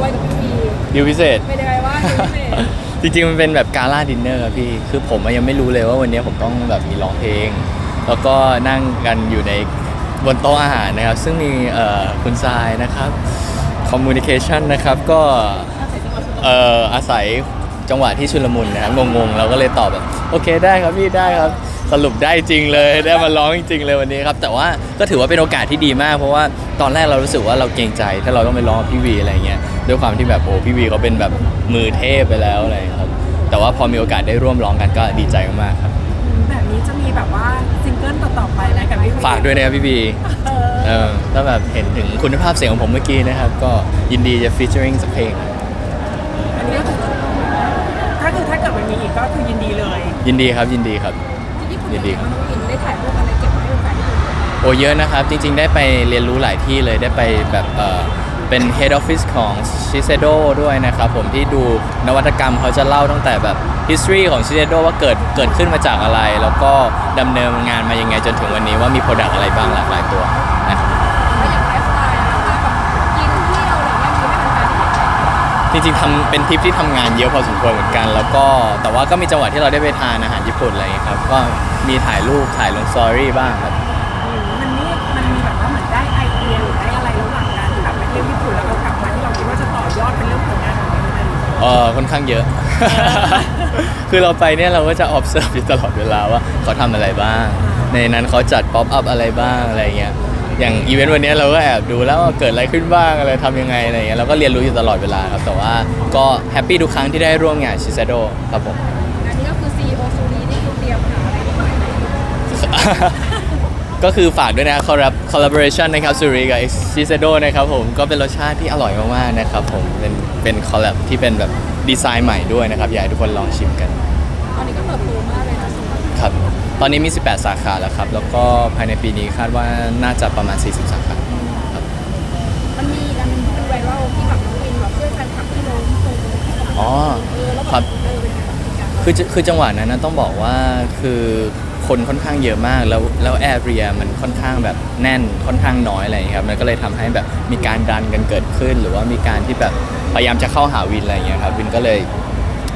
ด้วยกับพี่วีดิวพิเศษ เป็นยังไงบ้างดิวพิเศษจริงๆ มันเป็นแบบกาล่าดินเนอร์ครับพี่ คือผมอะยังไม่รู้เลยว่าวันนี้ผมต้องแบบมีร้องเพลง แล้วก็นั่งกันอยู่ในบนโต๊ะอาหารนะครับ ซึ่งมีเอ่อคุณทรายนะครับคอมมูนิเคชันนะครับ ก็เอ่ออาศัยจังหวะที่ชุลมุนนะครับงงๆ เราก็เลยตอบแบบ โอเคได้ครับพี่ได้ครับ สรุปได้จริงเลยได้มาร้องจริงๆเลยวันนี้ครับ แต่ว่าก็ถือว่าเป็นโอกาสที่ดีมาก เพราะว่าตอนแรกเรารู้สึกว่าเราเกรงใจ ถ้าเราต้องไปร้องกับพี่วีอะไรเงี้ยด้วยความที่แบบโอ้พี่วีเขาเป็นแบบมือเทพไปแล้วอะไรครับแต่ว่าพอมีโอกาสได้ร่วมร้องกันก็ดีใจมากๆครับแบบนี้จะมีแบบว่าซิงเกิลต่อๆไปอะไรกับพี่วีฝากด้วยนะครับพี่วีเออเออถ้าแบบเห็นถึงคุณภาพเสียงของผมเมื่อกี้นะครับ ก็ยินดีจะฟีเจอริงสักเพลงอันนี้ก็คือถ้าคือถ้าเกิดมันมีอีกก็คือยินดีเลย ยินดีครับยินดีครับ ที่คุณยินดีน้องอินได้ถ่ายรูปอะไรเก็บไว้ให้แฟนๆได้ดูไหมโอ้เยอะนะครับ จริง ๆ ได้ไปเรียนรู้หลายที่เลยได้ไปแบบเออเป็น Head Office ของ Shiseido ด้วยนะครับผมที่ดูนวัตกรรมเขาจะเล่าตั้งแต่แบบ history ของ Shiseido ว่าเกิดเกิดขึ้นมาจากอะไร แล้วก็ดำเนินงานมายังไงจนถึงวันนี้ว่ามี Product อะไรบ้างหลากหลายตัวนะครับ จริงๆทำเป็นทริปที่ทำงานเยอะพอสมควรเหมือนกัน แล้วก็แต่ว่าก็มีจังหวะที่เราได้ไปทานอาหารญี่ปุ่นอะไรอย่างเงี้ยครับก็มีถ่ายรูปถ่ายลงสตอรี่บ้างครับ มันนี่มันมีแบบว่าเหมือนได้ไอเดียหรือได้อะไรระหว่างการที่แบบไปเที่ยวญี่ปุ่นแล้วก็กลับมาที่เราคิดว่าจะต่อยอดเป็นเรื่องผลงานของเราได้ไหมเออค่อนข้างเยอะ คือเราไปเนี่ยเราก็จะ observe อยู่ตลอดเวลาว่าเขาทำอะไรบ้าง ในนั้นเขาจัด pop up อะไรบ้างอะไรเงี้ย อย่างอีเวนต์วันเนี้ยเราก็แอบดูแล้วว่าเกิดอะไรขึ้นบ้างอะไรทำยังไงอะไรเงี้ยเราก็เรียนรู้อยู่ตลอดเวลาครับแต่ว่าก็แฮปปี้ทุกครั้งที่ได้ร่วมงานชิซาโดครับผมอันนี้ก็คือ CEO ซูรีนี่คือเตรียมหาอะไรใหม่ๆให้ดูก็คือฝากด้วยนะ collab collaboration นะครับซูริกับชิซาโดนะครับผมก็เป็นรสชาติที่อร่อยมากๆนะครับผมเป็นเป็น collab ที่เป็นแบบดีไซน์ใหม่ด้วยนะครับอยากให้ทุกคนลองชิมกัน ตอนนี้ก็เติบโตมากเลยนะซูรีครับ ตอนนี้มี 18 สาขาแล้วครับ แล้วก็ภายในปีนี้คาดว่าน่าจะประมาณ 40 สาขาครับมันมีอีกอันหนึงที่เป็นไวรัลที่แบบน้องวินแบบช่วยแฟนคลับที่ล้มตรงที่สะพานอ๋อ เออแล้วครัแบบบเออเป็นไงบ้างเหตุการณ์คือจะคือจังหวะนั้นนะต้องบอกว่าคือคนค่อนข้างเยอะมากแล้วแล้วแอเรียมันค่อนข้างแบบแน่นค่อนข้างน้อยอะไรอย่างเงี้ยครับมันก็เลยทำให้แบบมีการดันกันเกิดขึ้น หรือว่ามีการที่แบบพยายามจะเข้าหาวินอะไรอย่างเงี้ยครับวินก็เลย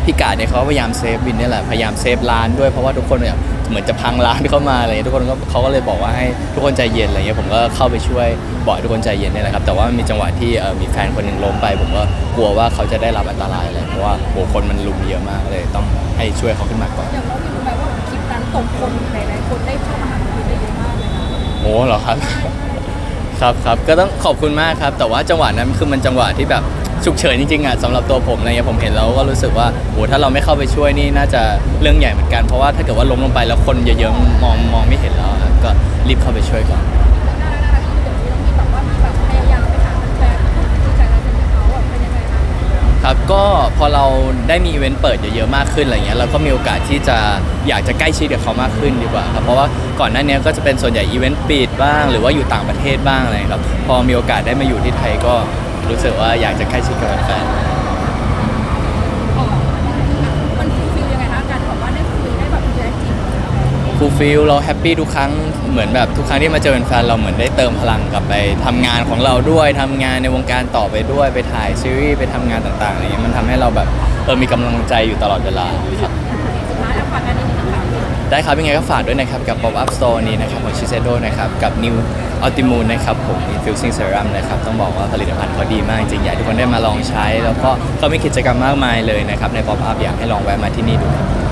พี่กาดเนี่ยเขาก็พยายามเซฟวินเนี่ยแหละพยายามเซฟร้านด้วยเพราะว่าทุกคนเนี่ย เหมือนจะพังร้านเข้ามาอะไรอย่างเงี้ยทุกคนก็เขาก็เลยบอกว่าให้ทุกคนใจเย็นอะไรเงี้ยผมก็เข้าไปช่วยบอกให้ทุกคนใจเย็นเนี่ยแหละครับแต่ว่ามีจังหวะที่เอ่อมีแฟนคนหนึ่งล้มไป ผมก็กลัวว่าเขาจะได้รับอันตรายอะไรเพราะว่าโหคนมันลุมเยอะมากเลยต้องให้ช่วยเขาขึ้นมาก่อน อย่างน้องวินรู้ไหมว่าคลิปนั้นตกคนหลายๆคนได้เข้ามาหาน้องวินได้เยอะมากเลยนะโอ้เหรอครับ ครับครับก็ต้องขอบคุณมากครับ แต่ว่าจังหวะนั้นคือมันจังหวะที่แบบ ฉุกเฉินจริงๆอะสำหรับตัวผมอะไรเงี้ยผมเห็นแล้วก็รู้สึกว่าโอ้ถ้าเราไม่เข้าไปช่วยนี่น่าจะเรื่องใหญ่เหมือนกันเพราะว่าถ้าเกิดว่าล้มลงไปแล้วคนเยอะๆมองมองไม่เห็นแล้วครับก็รีบเข้าไปช่วยก่อนน่ารักน่ารักที่เดี๋ยวนี้ต้องมีแบบว่ามีแบบพยายามไปหาแฟนๆที่ใจรักกันเขาแบบเป็นยังไงคะครับก็พอเราได้มีอีเวนต์เปิดเยอะๆมากขึ้นอะไรเงี้ยเราก็มีโอกาสที่จะอยากจะใกล้ชิดกับเขามากขึ้นดีกว่าครับเพราะว่าก่อนหน้านี้ก็จะเป็นส่วนใหญ่อีเวนต์ปิดบ้าง หรือว่าอยู่ต่างประเทศบ้างอะไรครับพอมีโอกาสได้มาอยู่ที่ไทยก็ รู้สึกว่าอยากจะใกล้ชิดกับแฟนมันฟิลฟิลยังไงคะการแบบว่าได้คุยได้แบบแยกจริงฟูลฟิลเราแฮปปี้ทุกครั้งเหมือนแบบทุกครั้งที่มาเจอแฟนๆเราเหมือนได้เติมพลังกลับไปทำงานของเราด้วยทำงานในวงการต่อไปด้วยไปถ่ายซีรีส์ไปทำงานต่างๆอะไรเงี้ยมันทำให้เราแบบเออมีกำลังใจอยู่ตลอดเวลาครับ สุดท้ายแล้วฝากอันนี้นะคะได้ครับยังไงก็ฝากด้วยนะครับ กับ Pop Up Store นี้นะครับของ Shiseido นะครับ กับ New อัลติมูนนะครับผม Infusing Serum นะครับ ต้องบอกว่าผลิตภัณฑ์เขาดีมากจริงๆอยากให้ทุกคนได้มาลองใช้ แล้วก็เขามีกิจกรรมมากมายเลยนะครับ ในป๊อปอัพอยากให้ลองแวะมาที่นี่ดูครับ